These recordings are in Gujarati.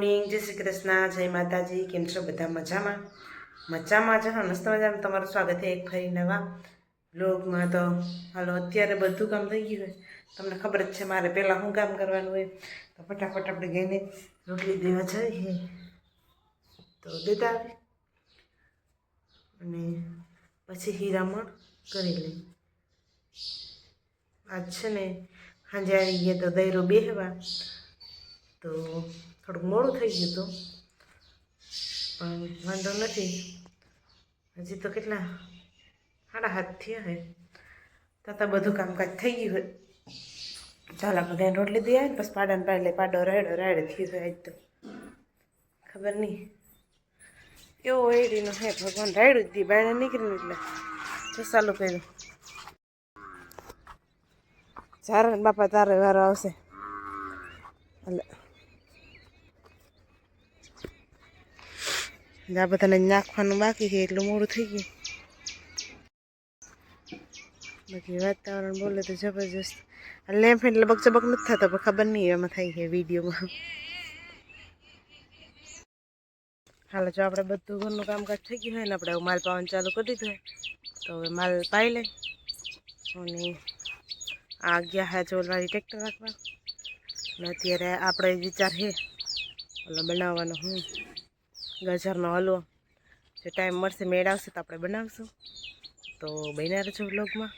મોર્નિંગ જય શ્રી કૃષ્ણ, જય માતાજી. કેમ છો બધા મજામાં? મજામાં છે મસ્ત મજામાં. તમારું સ્વાગત છે એક ફરી નવા બ્લોગમાં તો હાલો, અત્યારે બધું કામ થઈ ગયું હોય તમને ખબર જ છે, મારે પહેલાં શું કામ કરવાનું હોય? તો ફટાફટ આપણે ગઈને રોટલી દેવા જઈએ. તો દેતા આવી અને પછી હીરામણ કરી લઈ આજ છે ને સાંજે આવી ગયા તો દૈરો બેહવા. તો થોડુંક મોડું થઈ ગયું હતું. પણ વાંધો નથી. હજી તો કેટલા સાડા હાથ થયા હે. તાતા બધું કામકાજ થઈ ગયું હોય ચાલ આપણે ત્યાં રોટલી દઈ આવે ને પછી પાડાને પાડે, પાડો રાયડો રાયડે થયું હોય આજ તો. ખબર નહીં. એવો એડીનો હે, ભગવાન રાયડું જ દી બાયણે નીકળીને એટલે. તો ચાલુ કર્યું. ચારે બાપા તારે વારો આવશે. એટલે આ બધાને નાખવાનું બાકી છે એટલું મોડું થઈ ગયું બાકી વાતાવરણ બોલે તો જબરજસ્ત લેમ્પ એટલે બક ચબક નથી થતો પણ ખબર નહીં એમાં થાય છે વિડીયોમાં હાલો જો આપણે બધું ઘરનું કામકાજ થઈ ગયું હોય ને આપણે માલ પાવાનું ચાલુ કરી દીધું તો હવે માલ પાઈ લે અને આ ગયા હા ચોલવાળી ટ્રેક્ટર રાખવા અને અત્યારે આપણે વિચાર છે ઓલો બનાવવાનો હું ગાજરનો હલવો. જે ટાઈમ મળશે, મેળ આવશે તો આપણે બનાવશું. તો બન્યા રહેજો વ્લોગમાં.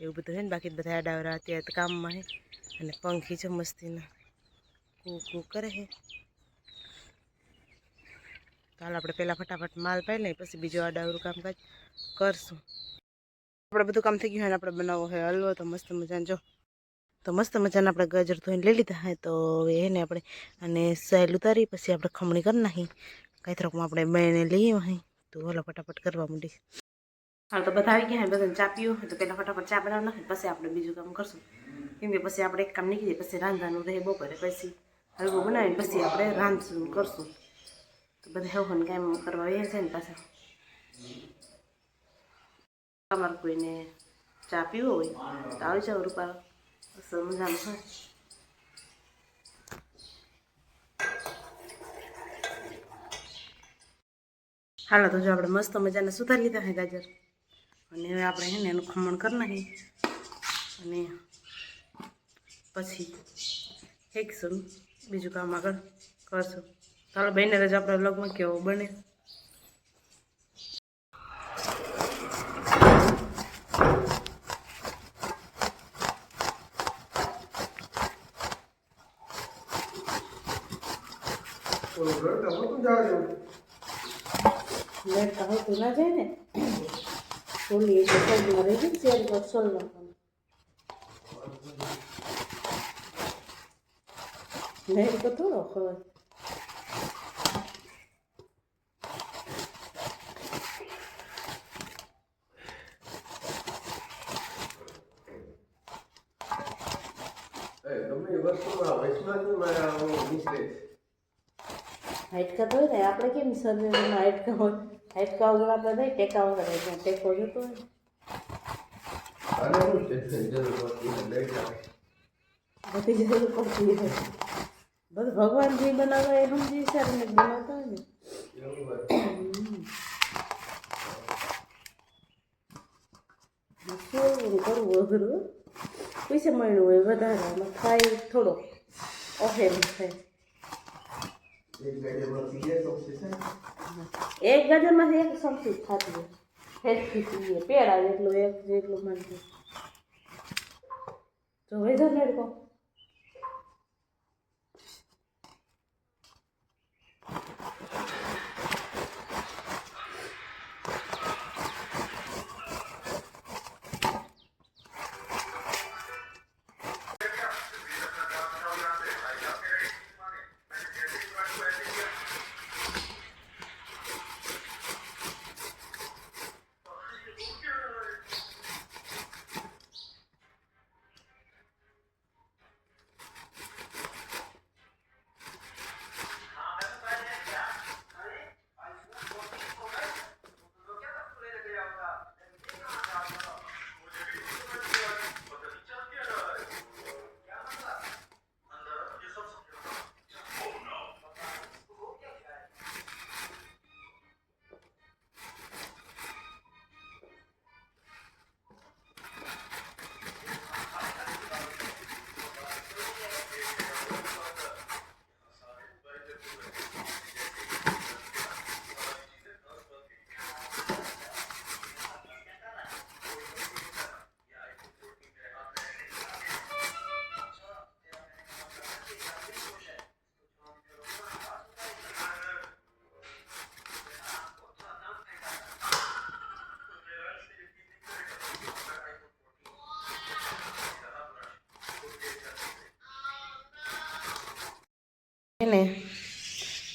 એવું બધું છે ને બાકી બધા આડાવરા અત્યારે કામમાં છે અને પંખી છે મસ્તીના. કૂ કૂ કરે છે ચાલ આપણે પહેલાં ફટાફટ માલ પાઈ લઈએ, પછી બીજું આડાવરું કામકાજ કરશું. આપણે બધું કામ થઈ ગયું હોય ને, આપણે બનાવવો હોય હલવો, તો મસ્ત મજાને જો. તો મસ્ત મજાના આપણે ગાજર ધોઈને લઈ લીધા હોય તો એને આપણે અને સહેલ ઉતારી પછી આપણે ખમણી કરી નાખી કાંઈ થોડુંક આપણે મેને લઈએ અહીં તો ઓલા ફટાફટ કરવા માંડી. હાલ તો બધા આવી ગયા બધાને ચા પીવું તો પહેલાં ફટાફટ ચા બનાવવાના નાખી પછી આપણે બીજું કામ કરશું. કેમ કે પછી આપણે એક કામ નીકળીએ પછી રાંધવાનું રહે બપોરે, પછી હલવો બનાવીને પછી આપણે રાંધશું, કરશું. તો બધા એવું કામ કરવા એ છે ને પાછા. તમારે કોઈને ચા પીવો હોય, તો આવી જાવ રૂપા મજામાં હોય હાલો, તો જો આપણે મસ્ત મજાને સુધારી લીધા છે ગાજર. અને હવે આપણે છે ને એનું ખમણ કરી નાખીએ. અને પછી શેકશું બીજું કામ આગળ કરશું. ચાલો બહેને રજા આપણે લગ્ન કેવો બને? લેટ તો હોતું ના જાય ને? સોલી એટલે સોલમાં રહી ગઈ શેર પર સોલ નાખવાનું લેટ તો થોડો ખબર એ હાઇટકા તો હોય ને આપણે કેમ શરીરમાં હાઇટકા હોય? હાઇટકા વગર આપણે નહીં ટેકા વગર હોય ત્યાં ટેકો જતો હોય ને. અને શું છે જરૂર પડતી ને બેઠા બધી જરૂર પડતી હોય બધું ભગવાન જે બનાવે એ સમજી વિચારીને જ બનાવતા હોય ને એવું હોય શું કરવું અઘરું હો. પૈસા મળ્યું હોય વધારે આમાં ખાય થોડો ઓફેર થાય એક ગજરમાંથી એક સમસી થતી હોય. હેઠથી પીએ પેડા જેટલું એક જેટલું માનતું તો વેધર મેળકો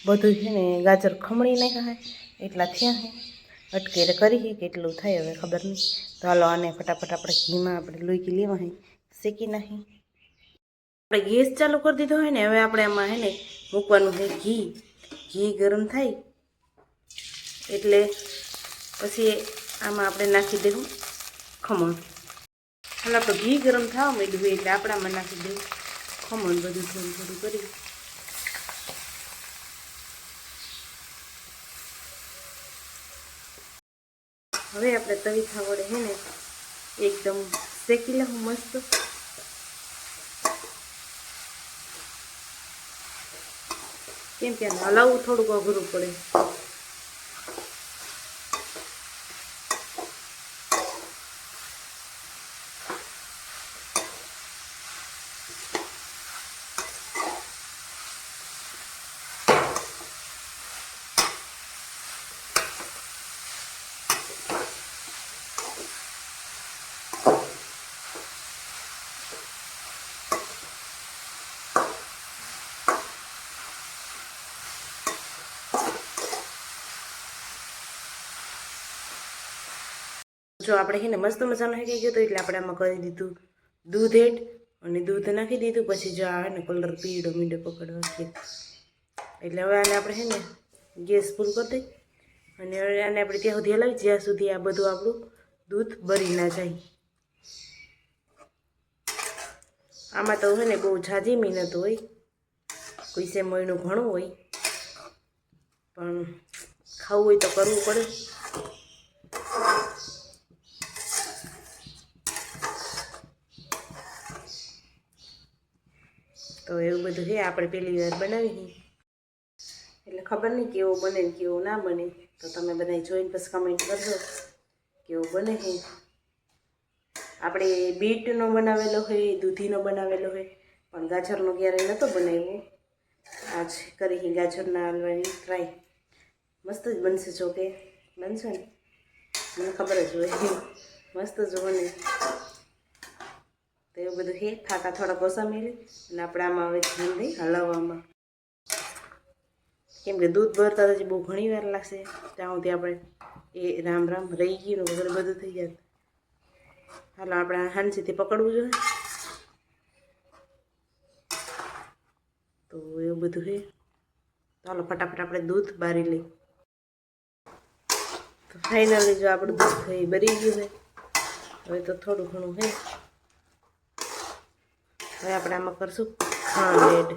બધું છે ને ગાજર ખમણી નાખ્યા એટલા થયા હે. અટકેરે કરી કેટલું થાય હવે ખબર નહીં. તો હાલો આને ફટાફટ આપણે ઘીમાં આપણે લોહી લેવા હે, શેકી નાખી. આપણે ગેસ ચાલુ કરી દીધો હોય ને, હવે આપણે આમાં હે ને મૂકવાનું છે ઘી. ઘી ગરમ થાય, એટલે પછી આમાં આપણે નાખી દેવું ખમણ. હાલ, આપણે ઘી ગરમ થવા માંડ્યું એટલે આપણામાં નાખી દેવું ખમણ બધું થોડું થોડું કરી. હવે આપણે તવીથા વડે હે ને, એકદમ શેકી લઉં મસ્ત. કેમ કે હલાવું થોડુંક અઘરું પડે. જો આપણે છે ને મસ્ત મજાનો હેકી ગયો તો એટલે આપણે આમાં કરી દીધું દૂધ એડ અને દૂધ નાખી દીધું, પછી જો આવે ને કલર પીળો મીંડો પકડવા છે. એટલે હવે આને આપણે છે ને ગેસ ફૂલ કરી દઈ અને હવે આને આપણે ત્યાં સુધી હલાવી, જ્યાં સુધી આ બધું આપણું દૂધ બરી ના જાય. આમાં તો છે ને બહુ ઝાઝી મહેનત હોય, કોઈ સે મહિનું ઘણું હોય, પણ ખાવું હોય તો કરવું પડે. તો એવું બધું છે આપણે પહેલી વાર બનાવી એટલે ખબર નહીં કેવો બને ને કેવો ના બને. તો તમે બધા જોઈને પછી કમેન્ટ કરજો કેવો બને છે આપણે બીટનો બનાવેલો હોય દૂધીનો બનાવેલો હોય પણ ગાજરનો ક્યારેય નહોતો બનાવ્યો. આજ કરી ગાજરના હલવાની ટ્રાય મસ્ત જ બનશે જો કે. બનશે ને? મને ખબર જ હોય. મસ્ત જ બને. તો એવું બધું છે ખાતા થોડા ઓછા મેળવી અને આપણે આમાં હવે ધ્યાન દઈ હલાવવામાં. કેમ કે દૂધ ભરતા તો બહુ ઘણી વાર લાગશે. ત્યાં સુધી આપણે એ રામ રામ રહી ગયું વગેરે બધું થઈ જાય. હાલો, આપણે હાંસીથી પકડવું જોઈએ. તો એવું બધું છે ચાલો, ફટાફટ આપણે દૂધ બારી લઈ તો ફાઇનલી જો આપણું દૂધ થઈ બરી ગયું છે, હવે તો થોડું ઘણું છે હવે આપણે આમાં કરશું ખાંડ એડ.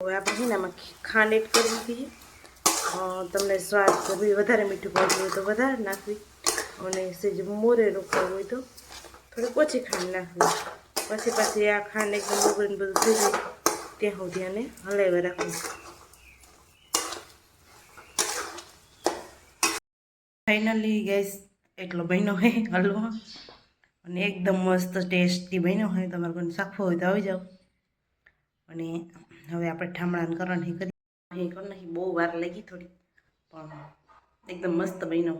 હવે આપણે છે ને આમાં ખાંડ એડ કરી દીધી તમને સ્વાદ વધારે મીઠું ભાવતું હોય તો વધારે નાખવી. અને સેજ મોરે રોકવું હોય તો થોડીક ઓછી ખાંડ નાખવી. પછી પછી આ ખાંડ એકદમ ઓગળીને બધું થઈ જાય. ત્યાં સુધી આને હલાવ્યા રાખવું ફાઇનલી ગેસ એટલો બન્યો હોય હલવો. અને એકદમ મસ્ત ટેસ્ટી બન્યો હોય તમારે કોઈને સાફો હોય તો આવી જાઓ. અને હવે આપણે ઠામડાને કરવાની કરી. અહીં કરી નાખી. બહુ વાર લાગી થોડી પણ એકદમ મસ્ત બન્યો.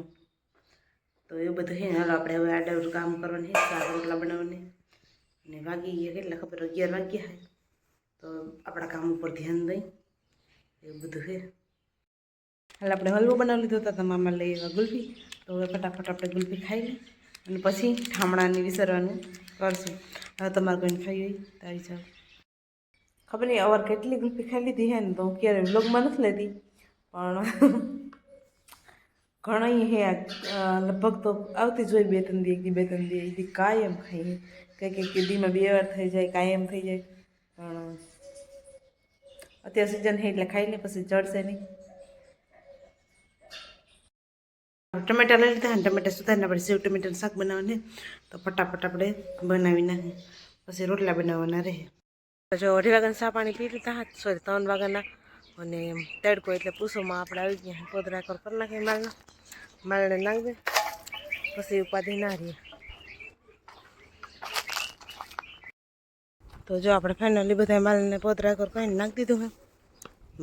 તો એવું બધું છે ને, હાલો આપણે હવે આડા કામ કરવાની સારા રોટલા બનાવવાની અને વાગી ગયા કેટલા? ખબર અગિયાર વાગ્યા તો આપણા કામ ઉપર ધ્યાન દઈ. એવું બધું છે હાલ આપણે હલવો બનાવી લીધો હતો તમામાં લઈ એવા ગુલ્ફી. તો હવે ફટાફટ આપણે ગુલ્ફી ખાઈ લઈએ અને પછી ઠામણાને વિસરવાનું કરશું. હવે તમારે કોઈને ખાઈ હોય તો આવી જાઓ. ખબર નહીં, અવાર કેટલી ગુલ્ફી ખાઈ લીધી હે ને તો હું ક્યારે વ્લોગમાં નથી લેતી. પણ ઘણી હે લગભગ તો આવતી જ હોય બે ત્રણ દી, એક દી, બે ત્રણ દી, એક દી કાયમ ખાઈએ કંઈક એક દીમાં બે વાર થઈ જાય, કાયમ થઈ જાય. પણ અત્યારે સિઝન છે એટલે ખાઈ લે, પછી ચડશે નહીં. ટમેટા લઈ લીધા ટમેટા સુધારીને આપણે સેવ ટમેટાનું શાક બનાવવાને તો ફટાફટ આપણે બનાવી નાખીએ પછી રોટલા બનાવવાના રહે. જો અઢી વાગ્યાના ચા પાણી પી લીધા, સોરી, ત્રણ વાગ્યાના. અને તડકો એટલે પૂસોમાં આપણે આવી ગયા પોદરા કર કરી નાખીએ માલને. માલને નાખી પછી ઉપાધિ ના રહીએ તો જો આપણે ફાઇનલી બધા માલને પોદરા કર કરીને નાખી દીધું હે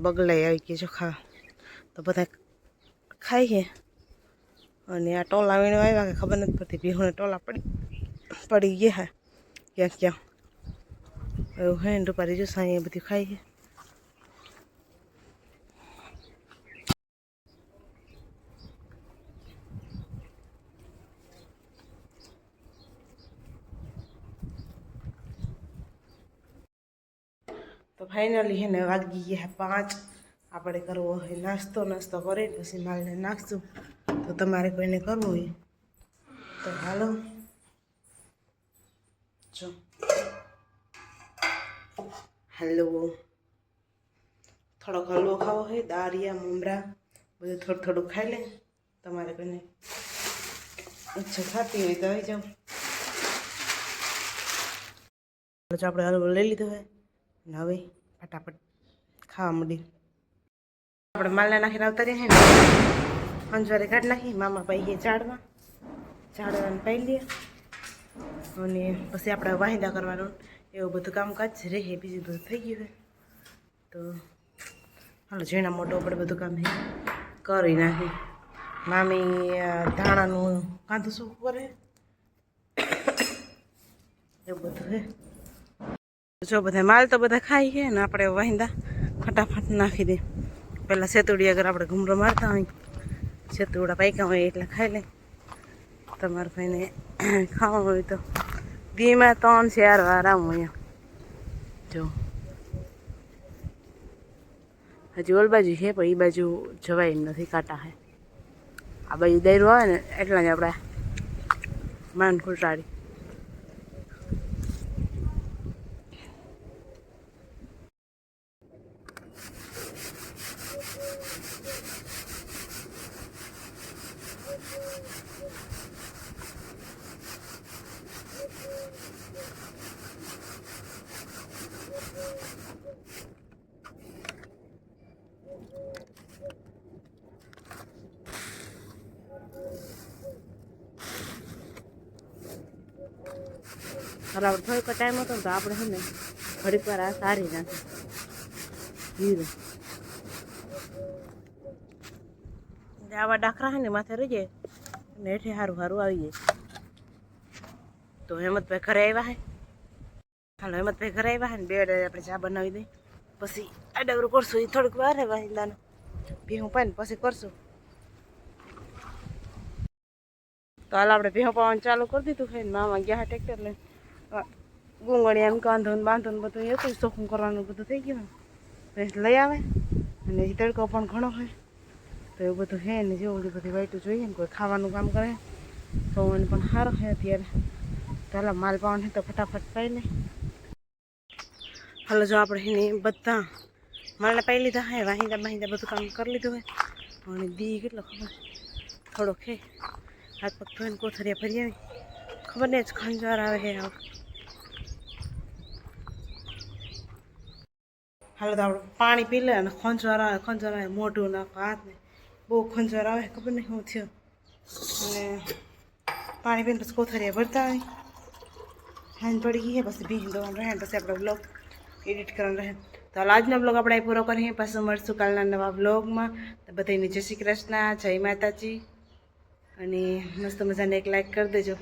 બગલાઈ આવી ગઈ જો ખાવા. તો બધા ખાઈએ અને આ ટોલા વીણવા આવ્યા કે ખબર નથી પડતી ભીહોને ટોલા પડી પડી ગયા હે ક્યાં ક્યાં એવું હે ને રૂપારી જો સાંઈ એ બધું ખાઈ છે તો ફાઇનલી હે ને વાગી ગયા પાંચ આપણે કરવો હોય નાસ્તો નાસ્તો કરી પછી માલને નાખશું તો તમારે કોઈને કરવું હોય. તો હાલો. જો. હલવો થોડોક હલવો ખાવો હોય, દાળિયા મમરા બધું થોડું થોડું ખાઈ લે. તમારે કોઈને ઈચ્છા થતી હોય તો આવી જાઓ. આપણે હલવો લઈ લીધો હોય. ને હવે ફટાફટ ખાવા મળી આપણે માલને નાખીને આવતા રહ્યા ને? અંજવારે કાઢ નાખી, મામા પાઈ ચાડવા ઝાડવાનું પાઈ લઈએ અને પછી આપણે વાહિંદા કરવાનું. એવું બધું કામકાજ રહે, બીજું બધું થઈ ગયું છે. તો હાલો ઝીણા મોટું આપણે બધું કામ હે, કરી નાખી. મામી ધાણાનું કાંધું શું કરે? એવું બધું છે જો બધા માલ તો બધા ખાઈ છે ને આપણે વાહિંદા ફટાફટ નાખી દે. પહેલાં સેતુડી આગળ આપણે ઘૂમરો મારતા હોય. સેતુડા પાક્યા હોય એટલે ખાઈ લે. તમારે ભાઈને ખાવા હોય તો દીમાં ત્રણ ચાર વાર આવું અહીંયા. જો. હજી ઓલ બાજુ છે, પણ એ બાજુ જવાય નથી, કાંટા હે આ બાજુ દૈરું આવે ને, એટલા જ આપણે માન ખુટાડી બરાબર થોડીક ટાઈમ હતો તો આપણે છે ને ઘડીક વાર આ સારી નાખી જીરું આવા ડાખરા છે ને માથે રહી ને હેઠે સારું સારું આવી જાય. તો હેમંતભાઈ ઘરે આવ્યા હે? હાલો, હેમંતભાઈ ઘરે આવ્યા હે ને બે આપણે ચા બનાવી દઈ પછી આડવરું કરશું એ થોડુંક વાર હે વાહિંદાનું ભીહું પાઈને પછી કરશું. તો હાલ આપણે ભીહું પાવાનું ચાલુ કરી દીધું છે મામા ગયા હા ટ્રેક્ટર લઈને. ગુંગળી એમ કાંધો ને બાંધો ને બધું એ હતું ચોખ્ખું કરવાનું બધું થઈ ગયું ને. તો લઈ આવે અને એ તડકો પણ ઘણો હોય તો એવું બધું હે ને જેવું બધું બધી વાઈટું જોઈએ ને કોઈ ખાવાનું કામ કરે પવન પણ સારું છે અત્યારે. ચાલો, માલ પાવાનો તો ફટાફટ પાઈ લે. હાલો, જો આપણે એને બધા માલને પાઈ લીધા હે, વાહિંદા બાહિંદા બધું કામ કરી લીધું હોય અને દી કેટલો ખબર? થોડોક હે. હાથ પગ ધોઈને કોથરિયા ફરી આવી. ખબર નહીં જ ખંજવાર આવે હે આવું. હાલો, તો આપણે પાણી પી લે અને ખંજવાર આવે ખંજવાર આવે, મોઢું નાખો હાથ ને બહુ ખંજવાર આવે, ખબર નહીં હું થયું. અને પાણી પીને પછી કોથરિયા ભરતા હોય. હેન્ડ પડી ગઈ છે, પછી ભીંગ દવાનું રહે પછી આપણે બ્લોગ એડિટ કરવાનું રહે. તો હાલ આજનો બ્લોગ આપણે પૂરો કરીએ, પાછું મળશું કાલના નવા બ્લોગમાં તો બધાને જય શ્રી કૃષ્ણ, જય માતાજી. અને મસ્ત મજાને એક લાઈક કરી દેજો.